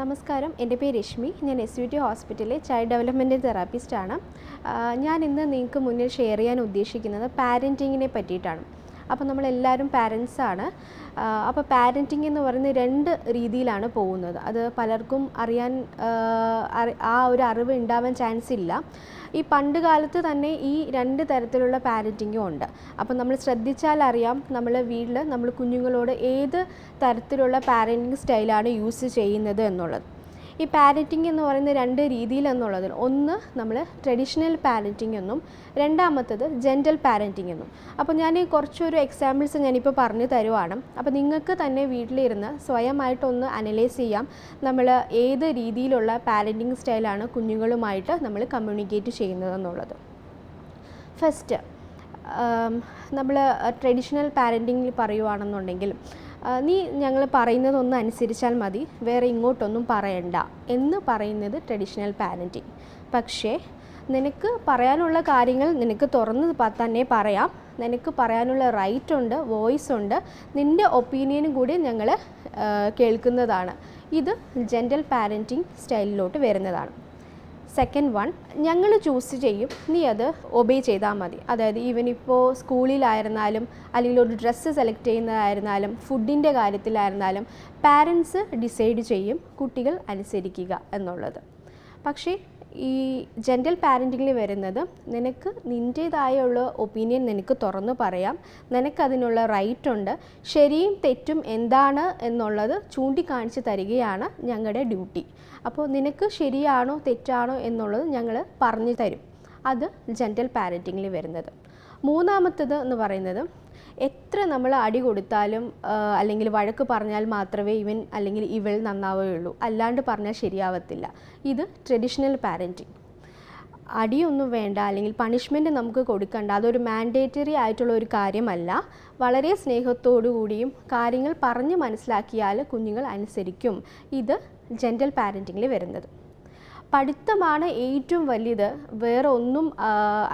നമസ്കാരം. എന്റെ പേര് രശ്മി. ഞാൻ എസ് യു ടി ഹോസ്പിറ്റലിലെ ചൈൽഡ് ഡെവലപ്മെന്റ് തെറാപ്പിസ്റ്റാണ്. ഞാൻ ഇന്ന് നിങ്ങൾക്ക് മുന്നിൽ ഷെയർ ചെയ്യാൻ ഉദ്ദേശിക്കുന്നത് പാരന്റിങ്ങിനെ പറ്റിയിട്ടാണ്. അപ്പോൾ നമ്മളെല്ലാവരും പാരൻസാണ്. അപ്പോൾ പാരന്റിങ് എന്ന് പറയുന്ന രണ്ട് രീതിയിലാണ് പോകുന്നത്. അത് പലർക്കും അറിയാൻ ആ, ഒരു അറിവ് ഉണ്ടാവാൻ ചാൻസ് ഇല്ല. ഈ പണ്ട് കാലത്ത് തന്നെ ഈ രണ്ട് തരത്തിലുള്ള പാരന്റിങ്ങും ഉണ്ട്. അപ്പം നമ്മൾ ശ്രദ്ധിച്ചാൽ അറിയാം നമ്മൾ വീട്ടിൽ നമ്മൾ കുഞ്ഞുങ്ങളോട് ഏത് തരത്തിലുള്ള പാരന്റിങ് സ്റ്റൈലാണ് യൂസ് ചെയ്യുന്നത് എന്നുള്ളത്. ഈ പാരറ്റിംഗ് എന്ന് പറയുന്ന രണ്ട് രീതിയിലെന്നുള്ളതിൽ ഒന്ന് നമ്മൾ ട്രഡീഷണൽ പാരറ്റിംഗ് എന്നും രണ്ടാമത്തത് ജെന്റൽ പാരറ്റിംഗ് എന്നും. അപ്പോൾ ഞാൻ കുറച്ചൊരു എക്സാമ്പിൾസ് ഞാനിപ്പോൾ പറഞ്ഞു തരുവാണ്. അപ്പോൾ നിങ്ങൾക്ക് തന്നെ വീട്ടിലിരുന്ന് സ്വയമായിട്ടൊന്ന് അനലൈസ് ചെയ്യാം. നമ്മൾ ഏത് രീതിയിലുള്ള പാരന്റിങ് സ്റ്റൈലാണ് കുഞ്ഞുങ്ങളുമായിട്ട് നമ്മൾ കമ്മ്യൂണിക്കേറ്റ് ചെയ്യുന്നതെന്നുള്ളത് ഫസ്റ്റ് നമ്മൾ ട്രഡീഷണൽ പാരന്റിങ്ങിൽ പറയുവാണെന്നുണ്ടെങ്കിൽ നീ ഞങ്ങൾ പറയുന്നതൊന്നും അനുസരിച്ചാൽ മതി വേറെ ഇങ്ങോട്ടൊന്നും പറയണ്ട എന്ന് പറയുന്നത് ട്രഡീഷണൽ പാരന്റിങ് പക്ഷേ നിനക്ക് പറയാനുള്ള കാര്യങ്ങൾ നിനക്ക് തുറന്ന് തന്നെ പറയാം. നിനക്ക് പറയാനുള്ള റൈറ്റ് ഉണ്ട് വോയിസ് ഉണ്ട് നിന്റെ ഒപ്പീനിയനും കൂടി ഞങ്ങൾ കേൾക്കുന്നതാണ്. ഇത് ജെന്റൽ പാരന്റിങ് സ്റ്റൈലിലോട്ട് വരുന്നതാണ്. സെക്കൻഡ് വൺ ഞങ്ങൾ ചൂസ് ചെയ്യും. നീ അത് ഒബേ ചെയ്താൽ മതി. അതായത് ഈവൻ ഇപ്പോൾ സ്കൂളിലായിരുന്നാലും അല്ലെങ്കിൽ ഒരു ഡ്രസ്സ് സെലക്ട് ചെയ്യുന്നതായിരുന്നാലും ഫുഡിന്റെ കാര്യത്തിലായിരുന്നാലും പാരൻസ് ഡിസൈഡ് ചെയ്യും കുട്ടികൾ അനുസരിക്കുക എന്നുള്ളത്. പക്ഷേ ഈ ജെന്റൽ പാരന്റിങ്ങിൽ വരുന്നത് നിനക്ക് നിന്റേതായുള്ള ഒപ്പീനിയൻ നിനക്ക് തുറന്നു പറയാം. നിനക്കതിനുള്ള റൈറ്റ് ഉണ്ട്. ശരിയും തെറ്റും എന്താണ് എന്നുള്ളത് ചൂണ്ടിക്കാണിച്ച് തരികയാണ് ഞങ്ങളുടെ ഡ്യൂട്ടി അപ്പോൾ നിനക്ക് ശരിയാണോ തെറ്റാണോ എന്നുള്ളത് ഞങ്ങൾ പറഞ്ഞു തരും. അത് ജെന്റൽ പാരന്റിങ്ങിൽ വരുന്നത്. മൂന്നാമത്തത് എന്ന് പറയുന്നത് എത്ര നമ്മൾ അടി കൊടുത്താലും അല്ലെങ്കിൽ വഴക്ക് പറഞ്ഞാൽ മാത്രമേ ഇവൻ അല്ലെങ്കിൽ ഇവൾ നന്നാവുകയുള്ളൂ. അല്ലാണ്ട് പറഞ്ഞാൽ ശരിയാവത്തില്ല. ഇത് ട്രഡീഷണൽ പാരന്റിങ് അടിയൊന്നും വേണ്ട അല്ലെങ്കിൽ പണിഷ്മെന്റ് നമുക്ക് കൊടുക്കണ്ട അതൊരു മാൻഡേറ്ററി ആയിട്ടുള്ള ഒരു കാര്യമല്ല. വളരെ സ്നേഹത്തോടു കൂടിയും കാര്യങ്ങൾ പറഞ്ഞ് മനസ്സിലാക്കിയാൽ കുഞ്ഞുങ്ങൾ അനുസരിക്കും. ഇത് ജെന്റൽ പാരന്റിങ്ങിൽ വരുന്നത്. പഠിത്തമാണ് ഏറ്റവും വലുത് വേറെ ഒന്നും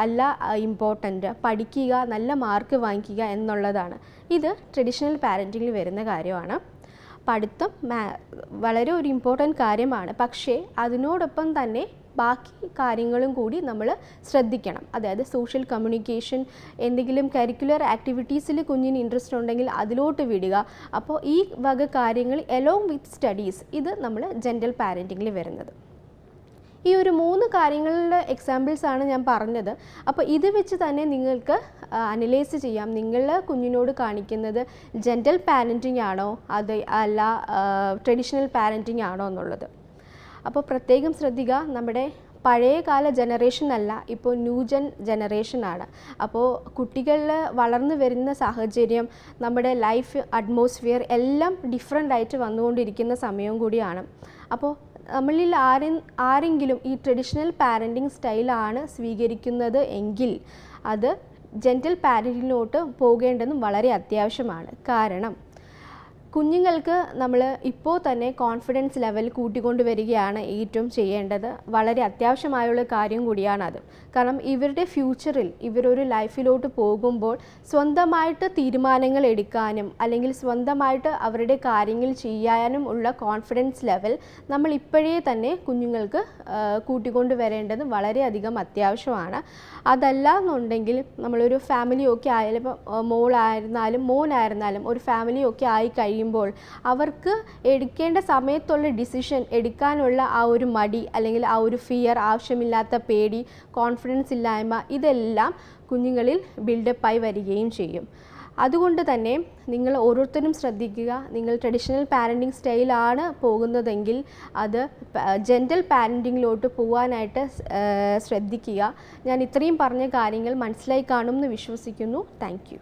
അല്ല ഇമ്പോർട്ടന്റ് പഠിക്കുക നല്ല മാർക്ക് വാങ്ങിക്കുക എന്നുള്ളതാണ്. ഇത് ട്രഡീഷണൽ പാരന്റിങ്ങിൽ വരുന്ന കാര്യമാണ്. പഠിത്തം വളരെ ഒരു ഇമ്പോർട്ടന്റ് കാര്യമാണ്. പക്ഷേ അതിനോടൊപ്പം തന്നെ ബാക്കി കാര്യങ്ങളും കൂടി നമ്മൾ ശ്രദ്ധിക്കണം. അതായത് സോഷ്യൽ കമ്മ്യൂണിക്കേഷൻ എന്തെങ്കിലും കരിക്കുലർ ആക്ടിവിറ്റീസിൽ കുഞ്ഞിന് ഇൻട്രസ്റ്റ് ഉണ്ടെങ്കിൽ അതിലോട്ട് വിടുക. അപ്പോൾ ഈ വക കാര്യങ്ങൾ എലോങ് വിത്ത് സ്റ്റഡീസ് ഇത് നമ്മൾ ജെന്റൽ പാരന്റിങ്ങിൽ വരുന്നത്. ഈ ഒരു മൂന്ന് കാര്യങ്ങളുടെ എക്സാമ്പിൾസ് ആണ് ഞാൻ പറഞ്ഞത്. അപ്പോൾ ഇത് വെച്ച് തന്നെ നിങ്ങൾക്ക് അനലൈസ് ചെയ്യാം. നിങ്ങൾ കുഞ്ഞിനോട് കാണിക്കുന്നത് ജെന്റൽ പാരന്റിംഗ് ആണോ? അത് അല്ല ട്രഡീഷണൽ പാരന്റിംഗ് ആണോ എന്നുള്ളത്. അപ്പോൾ പ്രത്യേകം ശ്രദ്ധിക്കുക നമ്മുടെ പഴയകാല ജനറേഷൻ അല്ല ഇപ്പോൾ ന്യൂജൻ ജനറേഷനാണ് അപ്പോൾ കുട്ടികളിൽ വളർന്നു വരുന്ന സാഹചര്യം നമ്മുടെ ലൈഫ് അറ്റ്മോസ്ഫിയർ എല്ലാം ഡിഫറെന്റ് ആയിട്ട് വന്നുകൊണ്ടിരിക്കുന്ന സമയവും കൂടിയാണ്. അപ്പോൾ നമ്മളിൽ ആരെ ആരെങ്കിലും ഈ ട്രഡീഷണൽ പാരന്റിങ് സ്റ്റൈലാണ് സ്വീകരിക്കുന്നത് എങ്കിൽ അത് ജെന്റൽ പാരന്റിങ്ങിലോട്ട് പോകേണ്ടതും വളരെ അത്യാവശ്യമാണ്. കാരണം കുഞ്ഞുങ്ങൾക്ക് നമ്മൾ ഇപ്പോൾ തന്നെ കോൺഫിഡൻസ് ലെവൽ കൂട്ടിക്കൊണ്ട് വരികയാണ് ഏറ്റവും ചെയ്യേണ്ടത്. വളരെ അത്യാവശ്യമായുള്ള കാര്യം കൂടിയാണത് കാരണം ഇവരുടെ ഫ്യൂച്ചറിൽ ഇവരൊരു ലൈഫിലോട്ട് പോകുമ്പോൾ സ്വന്തമായിട്ട് തീരുമാനങ്ങൾ എടുക്കാനും അല്ലെങ്കിൽ സ്വന്തമായിട്ട് അവരുടെ കാര്യങ്ങൾ ചെയ്യാനും ഉള്ള കോൺഫിഡൻസ് ലെവൽ നമ്മൾ ഇപ്പോഴേ തന്നെ കുഞ്ഞുങ്ങൾക്ക് കൂട്ടിക്കൊണ്ടു കൂട്ടിക്കൊണ്ട് വരേണ്ടത് വളരെയധികം അത്യാവശ്യമാണ്. അതല്ല എന്നുണ്ടെങ്കിൽ നമ്മളൊരു ഫാമിലി ഒക്കെ ആയാലും മോളായിരുന്നാലും മോനായിരുന്നാലും ഒരു ഫാമിലി ഒക്കെ ആയി കഴിയുമ്പോൾ അവർക്ക് എടുക്കേണ്ട സമയത്തുള്ള ഡിസിഷൻ എടുക്കാനുള്ള ആ ഒരു മടി അല്ലെങ്കിൽ ആ ഒരു ഫിയർ ആവശ്യമില്ലാത്ത പേടി കോൺഫിഡൻസ് ഇല്ലായ്മ ഇതെല്ലാം കുഞ്ഞുങ്ങളിൽ ബിൽഡപ്പായി വരികയും ചെയ്യും. അതുകൊണ്ട് തന്നെ നിങ്ങൾ ഓരോരുത്തരും ശ്രദ്ധിക്കുക. നിങ്ങൾ ട്രഡീഷണൽ പാരന്റിങ് സ്റ്റൈലാണ് പോകുന്നതെങ്കിൽ അത് ജെന്റൽ പാരന്റിങ്ങിലോട്ട് പോകാനായിട്ട് ശ്രദ്ധിക്കുക. ഞാൻ ഇത്രയും പറഞ്ഞ കാര്യങ്ങൾ മനസ്സിലായി കാണുമെന്ന് വിശ്വസിക്കുന്നു. താങ്ക്